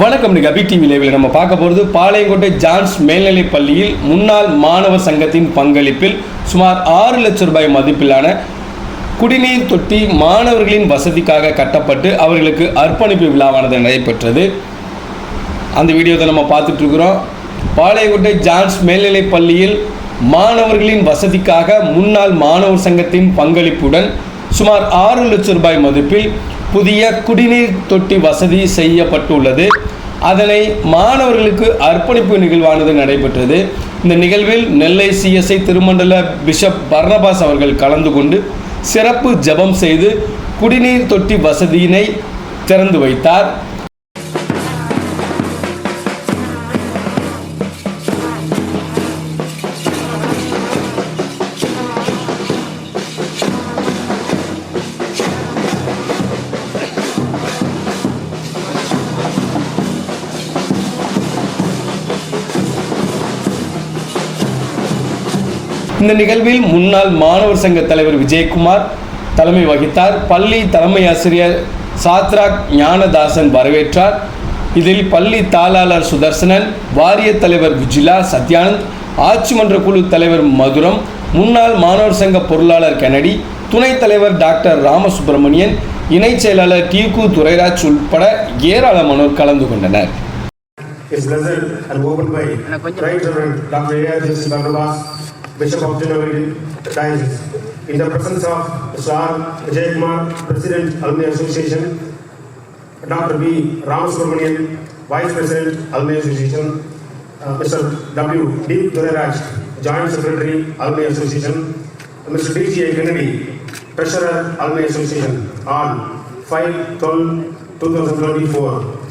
வணக்கம் இன்னைக்கு அபி டிவி லைவில் நம்ம பார்க்க போகிறது பாளையங்கோட்டை ஜான்ஸ் மேல்நிலைப் பள்ளியில் முன்னாள் மாணவர் சங்கத்தின் பங்களிப்பில் சுமார் ஆறு லட்சம் ரூபாய் மதிப்பிலான குடிநீர் தொட்டி மாணவர்களின் வசதிக்காக கட்டப்பட்டு அவர்களுக்கு அர்ப்பணிப்பு விழாவானது நடைபெற்றது. அந்த வீடியோவை நம்ம பார்த்துட்ருக்குறோம் பாளையங்கோட்டை ஜான்ஸ் மேல்நிலைப் பள்ளியில் மாணவர்களின் வசதிக்காக முன்னாள் மாணவர் சங்கத்தின் பங்களிப்புடன் சுமார் ஆறு லட்சம் ரூபாய் மதிப்பில் புதிய குடிநீர் தொட்டி வசதி செய்யப்பட்டுள்ளது. அதனை மாணவர்களுக்கு அர்ப்பணிப்பு நிகழ்வானது நடைபெற்றது. இந்த நிகழ்வில் நெல்லை சிஎஸ்ஐ திருமண்டல பிஷப் பர்னபாஸ் அவர்கள் கலந்து கொண்டு சிறப்பு ஜெபம் செய்து குடிநீர் தொட்டி வசதியினை திறந்து வைத்தார். இந்த நிகழ்வில் முன்னாள் மாணவர் சங்க தலைவர் விஜயகுமார் தலைமை வகித்தார் பள்ளி தலைமை ஆசிரியர் சாத்ராக் ஞானதாசன் வரவேற்றார் இதில் பள்ளி தாளாளர் சுதர்சனன் வாரிய தலைவர் விஜிலா சத்யானந்த் ஆட்சி மன்ற குழு தலைவர் மதுரம் முன்னாள் மாணவர் சங்க பொருளாளர் கெனடி துணைத் தலைவர் டாக்டர் ராமசுப்பிரமணியன் இணைச் செயலாளர் டிகு துரைராஜ் உட்பட ஏராளமானோர் கலந்து கொண்டனர் is blessed and opened by Right Reverend Dr. A.R.J.C. Barnabas, Bishop of January Diocese. In the presence of Mr. R. Kumar, President Alumni Association, Dr. B. Ramasubramanian, Vice President Alumni Association, uh, Mr. W. D. Duraraj, Joint Secretary Alumni Association, Mr. D. G. A. Kennedy, Treasurer Alumni Association on 5 12 2024.